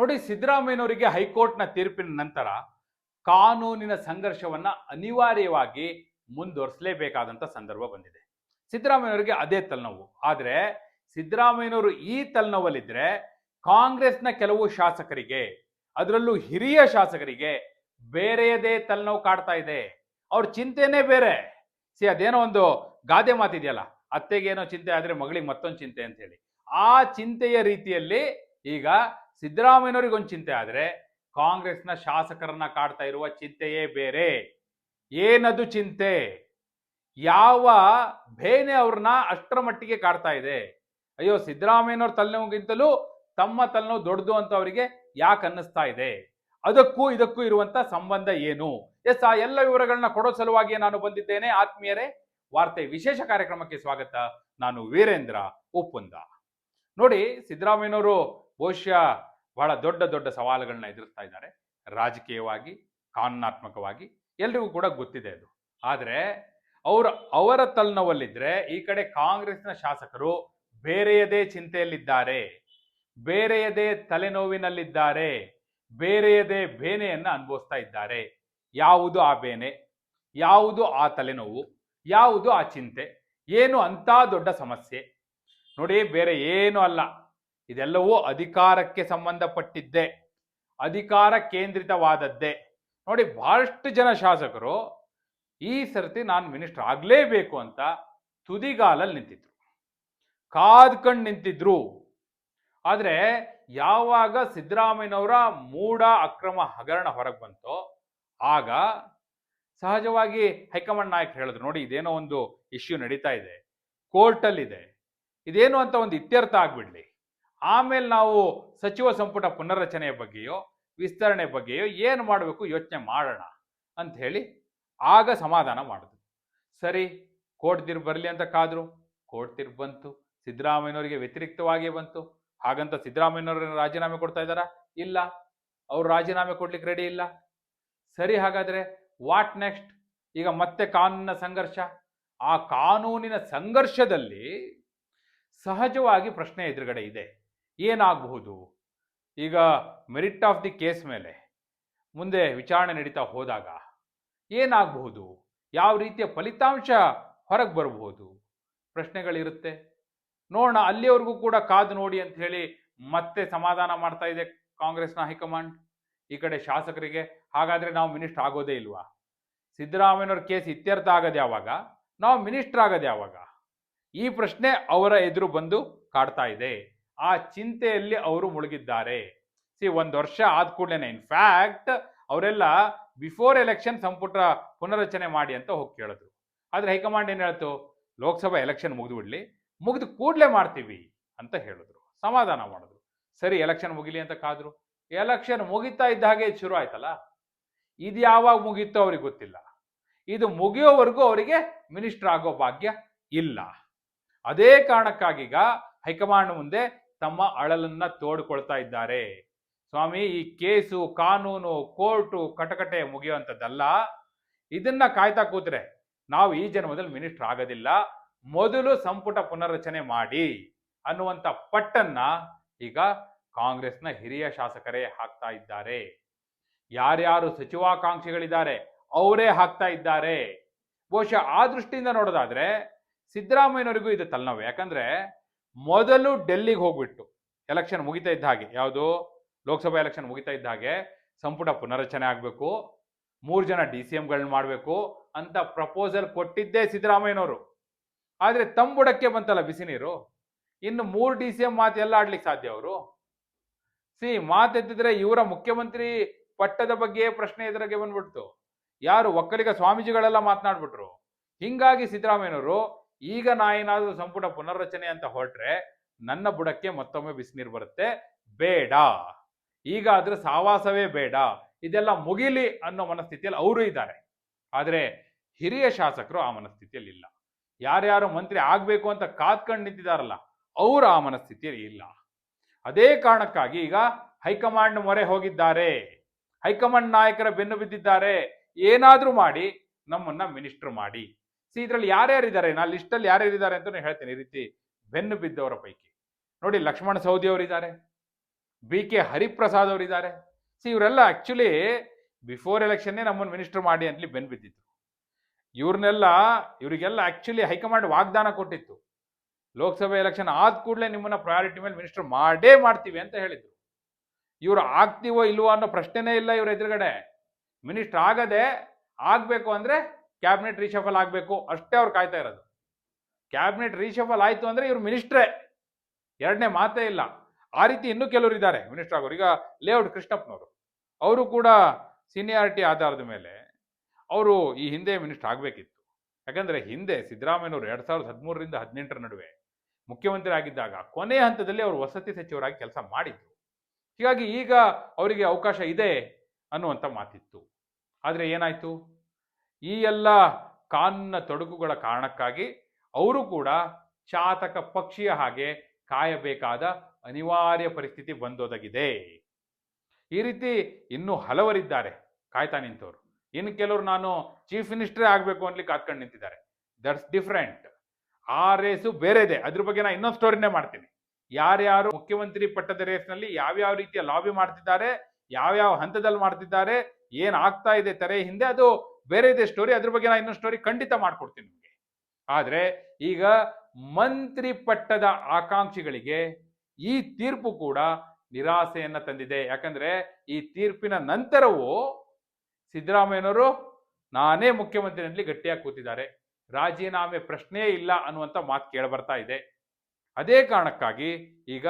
ನೋಡಿ ಸಿದ್ದರಾಮಯ್ಯನವರಿಗೆ ಹೈಕೋರ್ಟ್ನ ತೀರ್ಪಿನ ನಂತರ ಕಾನೂನಿನ ಸಂಘರ್ಷವನ್ನ ಅನಿವಾರ್ಯವಾಗಿ ಮುಂದುವರಿಸಲೇಬೇಕಾದಂತ ಸಂದರ್ಭ ಬಂದಿದೆ. ಸಿದ್ದರಾಮಯ್ಯನವರಿಗೆ ಅದೇ ತಲೆನೋವು. ಆದ್ರೆ ಸಿದ್ದರಾಮಯ್ಯನವರು ಈ ತಲೆನೋವಲ್ಲಿದ್ರೆ ಕಾಂಗ್ರೆಸ್ನ ಕೆಲವು ಶಾಸಕರಿಗೆ, ಅದರಲ್ಲೂ ಹಿರಿಯ ಶಾಸಕರಿಗೆ ಬೇರೆಯದೇ ತಲೆನೋವು ಕಾಡ್ತಾ ಇದೆ. ಅವ್ರ ಚಿಂತೆನೇ ಬೇರೆ. ಸಿ, ಅದೇನೋ ಒಂದು ಗಾದೆ ಮಾತಿದೆಯಲ್ಲ ಅತ್ತೆಗೇನೋ ಚಿಂತೆ, ಆದ್ರೆ ಮಗಳಿಗೆ ಮತ್ತೊಂದು ಚಿಂತೆ ಅಂತ ಹೇಳಿ. ಆ ಚಿಂತೆಯ ರೀತಿಯಲ್ಲಿ ಈಗ ಸಿದ್ದರಾಮಯ್ಯನವ್ರಿಗೆ ಒಂದು ಚಿಂತೆ ಆದರೆ ಕಾಂಗ್ರೆಸ್ನ ಶಾಸಕರನ್ನ ಕಾಡ್ತಾ ಇರುವ ಚಿಂತೆಯೇ ಬೇರೆ. ಏನದು ಚಿಂತೆ? ಯಾವ ಬೇನೆ ಅವ್ರನ್ನ ಅಷ್ಟರ ಮಟ್ಟಿಗೆ ಕಾಡ್ತಾ ಇದೆ. ಅಯ್ಯೋ, ಸಿದ್ದರಾಮಯ್ಯನವ್ರ ತಲೆನೋವಿಗಿಂತಲೂ ತಮ್ಮ ತಲೆನೋವು ದೊಡ್ಡದು ಅಂತ ಅವರಿಗೆ ಯಾಕೆ ಅನ್ನಿಸ್ತಾ ಇದೆ? ಅದಕ್ಕೂ ಇದಕ್ಕೂ ಇರುವಂತ ಸಂಬಂಧ ಏನು? ಎಸ್, ಆ ಎಲ್ಲ ವಿವರಗಳನ್ನ ಕೊಡೋ ಸಲುವಾಗಿ ನಾನು ಬಂದಿದ್ದೇನೆ. ಆತ್ಮೀಯರೇ, ವಾರ್ತೆ ವಿಶೇಷ ಕಾರ್ಯಕ್ರಮಕ್ಕೆ ಸ್ವಾಗತ. ನಾನು ವೀರೇಂದ್ರ ಉಪ್ಪುಂದ ನೋಡಿ, ಸಿದ್ದರಾಮಯ್ಯನವರು ಬಹುಶಃ ಬಹಳ ದೊಡ್ಡ ದೊಡ್ಡ ಸವಾಲುಗಳನ್ನ ಎದುರಿಸ್ತಾ ಇದ್ದಾರೆ. ರಾಜಕೀಯವಾಗಿ, ಕಾನೂನಾತ್ಮಕವಾಗಿ ಎಲ್ರಿಗೂ ಕೂಡ ಗೊತ್ತಿದೆ ಅದು. ಆದರೆ ಅವರ ಅವರ ತಲೆನೋವಲ್ಲಿದ್ರೆ ಈ ಕಡೆ ಕಾಂಗ್ರೆಸ್ನ ಶಾಸಕರು ಬೇರೆಯದೇ ಚಿಂತೆಯಲ್ಲಿದ್ದಾರೆ. ಬೇರೆಯದೇ ತಲೆನೋವಿನಲ್ಲಿದ್ದಾರೆ. ಬೇರೆಯದೇ ಬೇನೆಯನ್ನ ಅನುಭವಿಸ್ತಾ ಇದ್ದಾರೆ. ಯಾವುದು ಆ ಬೇನೆ? ಯಾವುದು ಆ ತಲೆನೋವು? ಯಾವುದು ಆ ಚಿಂತೆ? ಏನು ಅಂತ ದೊಡ್ಡ ಸಮಸ್ಯೆ? ನೋಡಿ, ಬೇರೆ ಏನು ಅಲ್ಲ. ಇದೆಲ್ಲವೂ ಅಧಿಕಾರಕ್ಕೆ ಸಂಬಂಧಪಟ್ಟಿದ್ದೆ, ಅಧಿಕಾರ ಕೇಂದ್ರಿತವಾದದ್ದೇ. ನೋಡಿ, ಬಹಳಷ್ಟು ಜನ ಶಾಸಕರು, ಈ ಸರ್ತಿ ನಾನು ಮಿನಿಸ್ಟರ್ ಆಗಲೇಬೇಕು ಅಂತ ತುದಿಗಾಲಲ್ಲಿ ನಿಂತಿದ್ರು. ಕಾದ್ಕಂಡು ನಿಂತಿದ್ರು. ಆದರೆ, ಯಾವಾಗ ಸಿದ್ದರಾಮಯ್ಯನವರ ಮೂಢ ಅಕ್ರಮ ಹಗರಣ ಹೊರಗೆ ಬಂತೋ, ಆಗ ಸಹಜವಾಗಿ ಹೈಕಮಾಂಡ್ ನಾಯಕರು ಹೇಳಿದ್ರು, ನೋಡಿ, ಇದೇನೋ ಒಂದು ಇಶ್ಯೂ ನಡೀತಾ ಇದೆ, ಕೋರ್ಟಲ್ಲಿದೆ, ಇದೇನು ಅಂತ ಒಂದು ಇತ್ಯರ್ಥ ಆಗ್ಬಿಡ್ಲಿ. ಆಮೇಲೆ ನಾವು ಸಚಿವ ಸಂಪುಟ ಪುನರ್ರಚನೆಯ ಬಗ್ಗೆಯೋ, ವಿಸ್ತರಣೆ ಬಗ್ಗೆಯೋ ಏನು ಮಾಡಬೇಕು ಯೋಚನೆ ಮಾಡೋಣ ಅಂತ ಹೇಳಿ ಆಗ ಸಮಾಧಾನ ಮಾಡಿದ್ರು ಸರಿ, ಕೋರ್ಟ್ ತೀರ್ಪು ಬರಲಿ ಅಂತ ಕಾದ್ರು. ಕೋರ್ಟ್ ತೀರ್ಪು ಬಂತು. ಸಿದ್ದರಾಮಯ್ಯನವರಿಗೆ ವ್ಯತಿರಿಕ್ತವಾಗಿಯೇ ಬಂತು. ಹಾಗಂತ ಸಿದ್ದರಾಮಯ್ಯನವ್ರನ್ನ ರಾಜೀನಾಮೆ ಕೊಡ್ತಾ ಇದ್ದಾರಾ? ಇಲ್ಲ. ಅವ್ರು ರಾಜೀನಾಮೆ ಕೊಡ್ಲಿಕ್ಕೆ ರೆಡಿ ಇಲ್ಲ. ಸರಿ, ಹಾಗಾದ್ರೆ ವಾಟ್ ನೆಕ್ಸ್ಟ್ ಈಗ ಮತ್ತೆ ಕಾನೂನಿನ ಸಂಘರ್ಷ. ಆ ಕಾನೂನಿನ ಸಂಘರ್ಷದಲ್ಲಿ ಸಹಜವಾಗಿ ಪ್ರಶ್ನೆ ಎದುರುಗಡೆ ಇದೆ. ಏನಾಗಬಹುದು ಈಗ ಮೆರಿಟ್ ಆಫ್ ದಿ ಕೇಸ್ ಮೇಲೆ ಮುಂದೆ ವಿಚಾರಣೆ ನಡೀತಾ ಹೋದಾಗ ಏನಾಗಬಹುದು ಯಾವ ರೀತಿಯ ಫಲಿತಾಂಶ ಹೊರಗೆ ಬರಬಹುದು? ಪ್ರಶ್ನೆಗಳಿರುತ್ತೆ. ನೋಡೋಣ ಅಲ್ಲಿಯವರೆಗೂ ಕೂಡ ಕಾದು ನೋಡಿ ಅಂತ ಹೇಳಿ ಮತ್ತೆ ಸಮಾಧಾನ ಮಾಡ್ತಾ ಇದೆ ಕಾಂಗ್ರೆಸ್ನ ಹೈಕಮಾಂಡ್. ಈ ಕಡೆ ಶಾಸಕರಿಗೆ. ಹಾಗಾದರೆ ನಾವು ಮಿನಿಸ್ಟರ್ ಆಗೋದೇ ಇಲ್ವಾ? ಸಿದ್ದರಾಮಯ್ಯನವ್ರ ಕೇಸ್ ಇತ್ಯರ್ಥ ಆಗದೆ ಯಾವಾಗ? ನಾವು ಮಿನಿಸ್ಟರ್ ಆಗದೆ ಯಾವಾಗ? ಈ ಪ್ರಶ್ನೆ ಅವರ ಎದುರು ಬಂದು ಕಾಡ್ತಾ ಇದೆ. ಆ ಚಿಂತೆಯಲ್ಲಿ ಅವರು ಮುಳುಗಿದ್ದಾರೆ. ಸಿ, ಒಂದು ವರ್ಷ ಆದ ಕೂಡಲೇ ಇನ್ಫ್ಯಾಕ್ಟ್ ಅವರೆಲ್ಲ ಬಿಫೋರ್ ಎಲೆಕ್ಷನ್ ಸಂಪುಟ ಪುನರಚನೆ ಮಾಡಿ ಅಂತ ಹೋಗಿ ಕೇಳಿದ್ರು. ಆದರೆ ಹೈಕಮಾಂಡ್ ಏನು ಹೇಳ್ತು? ಲೋಕಸಭಾ ಎಲೆಕ್ಷನ್ ಮುಗಿದು ಬಿಡಲಿ. ಮುಗಿದು ಕೂಡಲೇ ಮಾಡ್ತೀವಿ ಅಂತ ಹೇಳಿದ್ರು. ಸಮಾಧಾನ ಮಾಡಿದ್ರು. ಸರಿ ಎಲೆಕ್ಷನ್ ಮುಗಿಲಿ ಅಂತ ಕಾದ್ರು. ಎಲೆಕ್ಷನ್ ಮುಗಿತಾ ಇದ್ದ ಹಾಗೆ ಶುರು ಆಯ್ತಲ್ಲ? ಇದು ಯಾವಾಗ ಮುಗೀತೋ ಅವ್ರಿಗೆ ಗೊತ್ತಿಲ್ಲ. ಇದು ಮುಗಿಯೋವರೆಗೂ ಅವರಿಗೆ ಮಿನಿಸ್ಟರ್ ಆಗೋ ಭಾಗ್ಯ ಇಲ್ಲ. ಅದೇ ಕಾರಣಕ್ಕಾಗೀಗ ಹೈಕಮಾಂಡ್ ಮುಂದೆ ತಮ್ಮ ಅಳಲನ್ನ ತೋಡ್ಕೊಳ್ತಾ ಇದ್ದಾರೆ. ಸ್ವಾಮಿ, ಈ ಕೇಸು, ಕಾನೂನು, ಕೋರ್ಟು ಕಟಕಟೆ ಮುಗಿಯುವಂಥದ್ದಲ್ಲ. ಇದನ್ನ ಕಾಯ್ತಾ ಕೂತ್ರೆ ನಾವು ಈ ಜನ್ಮದಲ್ಲಿ ಮಿನಿಸ್ಟರ್ ಆಗೋದಿಲ್ಲ. ಮೊದಲು ಸಂಪುಟ ಪುನರ್ರಚನೆ ಮಾಡಿ ಅನ್ನುವಂಥ ಪಟ್ಟನ್ನ ಈಗ ಕಾಂಗ್ರೆಸ್ನ ಹಿರಿಯ ಶಾಸಕರೇ ಹಾಕ್ತಾ ಇದ್ದಾರೆ. ಯಾರ್ಯಾರು ಸಚಿವಾಕಾಂಕ್ಷಿಗಳಿದ್ದಾರೆ ಅವರೇ ಹಾಕ್ತಾ ಇದ್ದಾರೆ. ಬಹುಶಃ ಆ ದೃಷ್ಟಿಯಿಂದ ನೋಡೋದಾದ್ರೆ ಸಿದ್ದರಾಮಯ್ಯನವರಿಗೂ ಇದು ತಲೆನೋವು ಯಾಕಂದ್ರೆ ಮೊದಲು ಡೆಲ್ಲಿಗೆ ಹೋಗ್ಬಿಟ್ಟು ಎಲೆಕ್ಷನ್ ಮುಗಿತಾ ಇದ್ದ ಹಾಗೆ, ಯಾವುದು? ಲೋಕಸಭಾ ಎಲೆಕ್ಷನ್ ಮುಗಿತಾ ಇದ್ದ ಹಾಗೆ, ಸಂಪುಟ ಪುನರಚನೆ ಆಗಬೇಕು, ಮೂರು ಜನ ಡಿ ಸಿ ಎಂಗಳನ್ನ ಮಾಡಬೇಕು ಅಂತ ಪ್ರಪೋಸಲ್ ಕೊಟ್ಟಿದ್ದೇ ಸಿದ್ದರಾಮಯ್ಯನವರು. ಆದರೆ ತಂಬುಡಕ್ಕೆ ಬಂತಲ್ಲ ಬಿಸಿ ನೀರು? ಇನ್ನು ಮೂರು ಡಿ ಸಿ ಎಂ ಮಾತು ಎಲ್ಲ ಆಡ್ಲಿಕ್ಕೆ ಸಾಧ್ಯ ಅವರು? ಸಿ ಮಾತೆತ್ತಿದ್ರೆ ಇವರ ಮುಖ್ಯಮಂತ್ರಿ ಪಟ್ಟದ ಬಗ್ಗೆ ಪ್ರಶ್ನೆ ಎದುರಿಗೆ ಬಂದ್ಬಿಡ್ತು. ಯಾರು ಒಕ್ಕಲಿಗ ಸ್ವಾಮೀಜಿಗಳೆಲ್ಲ ಮಾತನಾಡ್ಬಿಟ್ರು. ಹಿಂಗಾಗಿ ಸಿದ್ದರಾಮಯ್ಯನವರು ಈಗ ನಾ ಏನಾದರೂ ಸಂಪುಟ ಪುನರ್ರಚನೆ ಅಂತ ಹೊರಟ್ರೆ ನನ್ನ ಬುಡಕ್ಕೆ ಮತ್ತೊಮ್ಮೆ ಬಿಸಿನೀರು ಬರುತ್ತೆ. ಬೇಡ. ಈಗ ಅದ್ರ ಸಾವಾಸವೇ ಬೇಡ. ಇದೆಲ್ಲ ಮುಗಿಲಿ ಅನ್ನೋ ಮನಸ್ಥಿತಿಯಲ್ಲಿ ಅವರು ಇದ್ದಾರೆ. ಆದರೆ ಹಿರಿಯ ಶಾಸಕರು ಆ ಮನಸ್ಥಿತಿಯಲ್ಲಿ ಇಲ್ಲ. ಯಾರ್ಯಾರು ಮಂತ್ರಿ ಆಗಬೇಕು ಅಂತ ಕಾತ್ಕೊಂಡು ನಿಂತಿದಾರಲ್ಲ, ಅವರು ಆ ಮನಸ್ಥಿತಿಯಲ್ಲಿ ಇಲ್ಲ. ಅದೇ ಕಾರಣಕ್ಕಾಗಿ ಈಗ ಹೈಕಮಾಂಡ್ ಮೊರೆ ಹೋಗಿದ್ದಾರೆ. ಹೈಕಮಾಂಡ್ ನಾಯಕರ ಬೆನ್ನು ಬಿದ್ದಿದ್ದಾರೆ. ಏನಾದರೂ ಮಾಡಿ ನಮ್ಮನ್ನ ಮಿನಿಸ್ಟರ್ ಮಾಡಿ. ಸಿ, ಇದ್ರಲ್ಲಿ ಯಾರ್ಯಾರಿದ್ದಾರೆ ನಾ ಲಿಸ್ಟಲ್ಲಿ ಯಾರ್ಯಾರಿದ್ದಾರೆ ಅಂತ ಹೇಳ್ತೇನೆ. ಈ ರೀತಿ ಬೆನ್ನು ಬಿದ್ದವರ ಪೈಕಿ. ನೋಡಿ, ಲಕ್ಷ್ಮಣ ಸೌದಿ ಅವರಿದ್ದಾರೆ. ಬಿ ಕೆ ಹರಿಪ್ರಸಾದ್ ಅವರಿದ್ದಾರೆ. ಸಿ, ಇವರೆಲ್ಲ ಆಕ್ಚುಲಿ ಬಿಫೋರ್ ಎಲೆಕ್ಷನ್ನೇ ನಮ್ಮನ್ನು ಮಿನಿಸ್ಟರ್ ಮಾಡಿ ಅಂತಲಿ ಬೆನ್ಬಿದ್ದಿತ್ತು ಇವ್ರನ್ನೆಲ್ಲ, ಇವರಿಗೆಲ್ಲ ಆಕ್ಚುಲಿ ಹೈಕಮಾಂಡ್ ವಾಗ್ದಾನ ಕೊಟ್ಟಿತ್ತು. ಲೋಕಸಭೆ ಎಲೆಕ್ಷನ್ ಆದ ಕೂಡಲೇ ನಿಮ್ಮನ್ನ ಪ್ರಯಾರಿಟಿ ಮೇಲೆ ಮಿನಿಸ್ಟರ್ ಮಾಡೇ ಮಾಡ್ತೀವಿ ಅಂತ ಹೇಳಿದ್ರು. ಇವರು ಆಗ್ತೀವೋ ಇಲ್ವೋ ಅನ್ನೋ ಪ್ರಶ್ನೆನೇ ಇಲ್ಲ ಇವ್ರ ಎದುರುಗಡೆ. ಮಿನಿಸ್ಟರ್ ಆಗದೆ ಆಗಬೇಕು ಅಂದ್ರೆ ಕ್ಯಾಬಿನೆಟ್ ರೀಶಫಲ್ ಆಗಬೇಕು, ಅಷ್ಟೇ ಅವ್ರು ಕಾಯ್ತಾ ಇರೋದು. ಕ್ಯಾಬಿನೆಟ್ ರೀಶಫಲ್ ಆಯ್ತು ಅಂದ್ರೆ ಇವರು ಮಿನಿಸ್ಟ್ರೇ ಎರಡನೇ ಮಾತೇ ಇಲ್ಲ. ಆ ರೀತಿ ಇನ್ನೂ ಕೆಲವರು ಇದ್ದಾರೆ ಮಿನಿಸ್ಟರ್ ಆಗೋರು. ಈಗ ಲೇಔಟ್ ಕೃಷ್ಣಪ್ಪನವರು. ಅವರು ಕೂಡ ಸೀನಿಯಾರಿಟಿ ಆಧಾರದ ಮೇಲೆ ಅವರು ಈ ಹಿಂದೆ ಮಿನಿಸ್ಟರ್ ಆಗಬೇಕಿತ್ತು. ಯಾಕಂದರೆ ಹಿಂದೆ ಸಿದ್ದರಾಮಯ್ಯನವರು ಎರಡು ಸಾವಿರದ ಹದಿಮೂರರಿಂದ ಹದಿನೆಂಟರ ನಡುವೆ ಮುಖ್ಯಮಂತ್ರಿ ಆಗಿದ್ದಾಗ ಕೊನೆಯ ಹಂತದಲ್ಲಿ ಅವರು ವಸತಿ ಸಚಿವರಾಗಿ ಕೆಲಸ ಮಾಡಿದ್ರು. ಹೀಗಾಗಿ ಈಗ ಅವರಿಗೆ ಅವಕಾಶ ಇದೆ ಅನ್ನುವಂಥ ಮಾತಿತ್ತು. ಆದರೆ ಏನಾಯ್ತು? ಈ ಎಲ್ಲ ಕಾನ್ನ ತೊಡಕುಗಳ ಕಾರಣಕ್ಕಾಗಿ ಅವರು ಕೂಡ ಚಾತಕ ಪಕ್ಷಿಯ ಹಾಗೆ ಕಾಯಬೇಕಾದ ಅನಿವಾರ್ಯ ಪರಿಸ್ಥಿತಿ ಬಂದೊದಗಿದೆ. ಈ ರೀತಿ ಇನ್ನೂ ಹಲವರಿದ್ದಾರೆ ಕಾಯ್ತಾ ನಿಂತವರು. ಇನ್ನು ಕೆಲವರು ನಾನು ಚೀಫ್ ಮಿನಿಸ್ಟರೇ ಆಗಬೇಕು ಅನ್ಲಿಕ್ಕೆ ಕಾತ್ಕೊಂಡು ನಿಂತಿದ್ದಾರೆ. ದಟ್ಸ್ ಡಿಫ್ರೆಂಟ್ ಆ ರೇಸು ಬೇರೆ ಇದೆ ಅದ್ರ ಬಗ್ಗೆ ನಾನು ಇನ್ನೊಂದು ಸ್ಟೋರಿನೇ ಮಾಡ್ತೀನಿ. ಯಾರ್ಯಾರು ಮುಖ್ಯಮಂತ್ರಿ ಪಟ್ಟದ ರೇಸ್ನಲ್ಲಿ ಯಾವ್ಯಾವ ರೀತಿಯ ಲಾಬಿ ಮಾಡ್ತಿದ್ದಾರೆ, ಯಾವ್ಯಾವ ಹಂತದಲ್ಲಿ ಮಾಡ್ತಿದ್ದಾರೆ, ಏನ್ ಆಗ್ತಾ ಇದೆ ತೆರೆ ಹಿಂದೆ ಅದು ಬೇರೆ ಇದೆ ಸ್ಟೋರಿ ಅದ್ರ ಬಗ್ಗೆ ನಾನು ಇನ್ನೊಂದು ಸ್ಟೋರಿ ಖಂಡಿತ ಮಾಡ್ಕೊಡ್ತೀನಿ ನಿಮಗೆ. ಆದ್ರೆ ಈಗ ಮಂತ್ರಿ ಪಟ್ಟದ ಆಕಾಂಕ್ಷಿಗಳಿಗೆ ಈ ತೀರ್ಪು ಕೂಡ ನಿರಾಸೆಯನ್ನ ತಂದಿದೆ. ಯಾಕಂದ್ರೆ ಈ ತೀರ್ಪಿನ ನಂತರವೂ ಸಿದ್ದರಾಮಯ್ಯನವರು ನಾನೇ ಮುಖ್ಯಮಂತ್ರಿನಲ್ಲಿ ಗಟ್ಟಿಯಾಗಿ ಕೂತಿದ್ದಾರೆ. ರಾಜೀನಾಮೆ ಪ್ರಶ್ನೆಯೇ ಇಲ್ಲ ಅನ್ನುವಂಥ ಮಾತು ಕೇಳಬರ್ತಾ ಇದೆ. ಅದೇ ಕಾರಣಕ್ಕಾಗಿ ಈಗ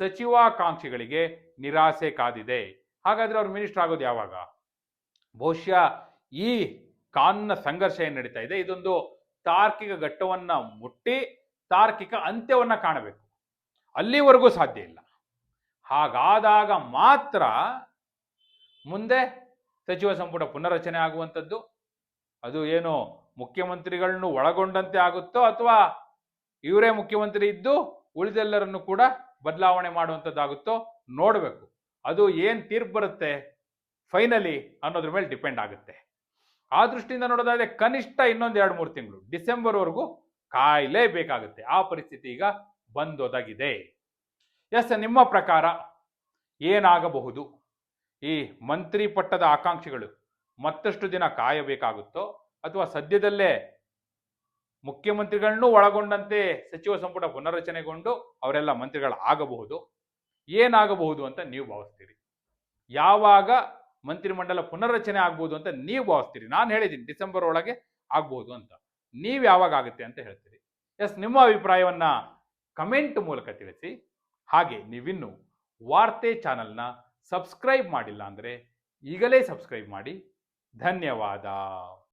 ಸಚಿವಾಕಾಂಕ್ಷಿಗಳಿಗೆ ನಿರಾಸೆ ಕಾದಿದೆ. ಹಾಗಾದ್ರೆ ಅವ್ರು ಮಿನಿಸ್ಟರ್ ಆಗೋದು ಯಾವಾಗ? ಬಹುಶಃ ಈ ಕಾನೂನ ಸಂಘರ್ಷ ಏನ್ ನಡೀತಾ ಇದೆ? ಇದೊಂದು ತಾರ್ಕಿಕ ಘಟ್ಟವನ್ನ ಮುಟ್ಟಿ ತಾರ್ಕಿಕ ಅಂತ್ಯವನ್ನ ಕಾಣಬೇಕು. ಅಲ್ಲಿವರೆಗೂ ಸಾಧ್ಯ ಇಲ್ಲ. ಹಾಗಾದಾಗ ಮಾತ್ರ ಮುಂದೆ ಸಚಿವ ಸಂಪುಟ ಪುನರ್ರಚನೆ ಆಗುವಂಥದ್ದು, ಅದು ಏನು ಮುಖ್ಯಮಂತ್ರಿಗಳನ್ನು ಒಳಗೊಂಡಂತೆ ಆಗುತ್ತೋ ಅಥವಾ ಇವರೇ ಮುಖ್ಯಮಂತ್ರಿ ಇದ್ದು ಉಳಿದೆಲ್ಲರನ್ನು ಕೂಡ ಬದಲಾವಣೆ ಮಾಡುವಂಥದ್ದಾಗುತ್ತೋ ನೋಡಬೇಕು. ಅದು ಏನು ತೀರ್ಪು ಬರುತ್ತೆ? ಫೈನಲಿ ಅನ್ನೋದ್ರ ಮೇಲೆ ಡಿಪೆಂಡ್ ಆಗುತ್ತೆ. ಆ ದೃಷ್ಟಿಯಿಂದ ನೋಡೋದಾದ್ರೆ ಕನಿಷ್ಠ ಇನ್ನೊಂದು ಎರಡು, ಮೂರು ತಿಂಗಳು, ಡಿಸೆಂಬರ್ವರೆಗೂ ಕಾಯಲೇಬೇಕಾಗುತ್ತೆ ಆ ಪರಿಸ್ಥಿತಿ ಈಗ ಬಂದೊದಗಿದೆ. ಎಸ್, ನಿಮ್ಮ ಪ್ರಕಾರ ಏನಾಗಬಹುದು? ಈ ಮಂತ್ರಿ ಪಟ್ಟದ ಆಕಾಂಕ್ಷಿಗಳು ಮತ್ತಷ್ಟು ದಿನ ಕಾಯಬೇಕಾಗುತ್ತೋ? ಅಥವಾ ಸದ್ಯದಲ್ಲೇ ಮುಖ್ಯಮಂತ್ರಿಗಳನ್ನೂ ಒಳಗೊಂಡಂತೆ ಸಚಿವ ಸಂಪುಟ ಪುನರ್ರಚನೆಗೊಂಡು ಅವರೆಲ್ಲ ಮಂತ್ರಿಗಳಾಗಬಹುದು? ಏನಾಗಬಹುದು ಅಂತ ನೀವು ಭಾವಿಸ್ತೀರಿ? ಯಾವಾಗ ಮಂತ್ರಿಮಂಡಲ ಪುನರ್ರಚನೆ ಆಗ್ಬೋದು ಅಂತ ನೀವು ಭಾವಿಸ್ತೀರಿ. ನಾನು ಹೇಳಿದ್ದೀನಿ ಡಿಸೆಂಬರ್ ಒಳಗೆ ಆಗ್ಬೋದು ಅಂತ. ನೀವು ಯಾವಾಗ ಆಗುತ್ತೆ ಅಂತ ಹೇಳ್ತೀರಿ. ಎಸ್, ನಿಮ್ಮ ಅಭಿಪ್ರಾಯವನ್ನ ಕಮೆಂಟ್ ಮೂಲಕ ತಿಳಿಸಿ. ಹಾಗೆ ನೀವಿನ್ನು ವಾರ್ತೆ ಚಾನಲ್ನ ಸಬ್ಸ್ಕ್ರೈಬ್ ಮಾಡಿಲ್ಲ ಅಂದರೆ ಈಗಲೇ ಸಬ್ಸ್ಕ್ರೈಬ್ ಮಾಡಿ. ಧನ್ಯವಾದ.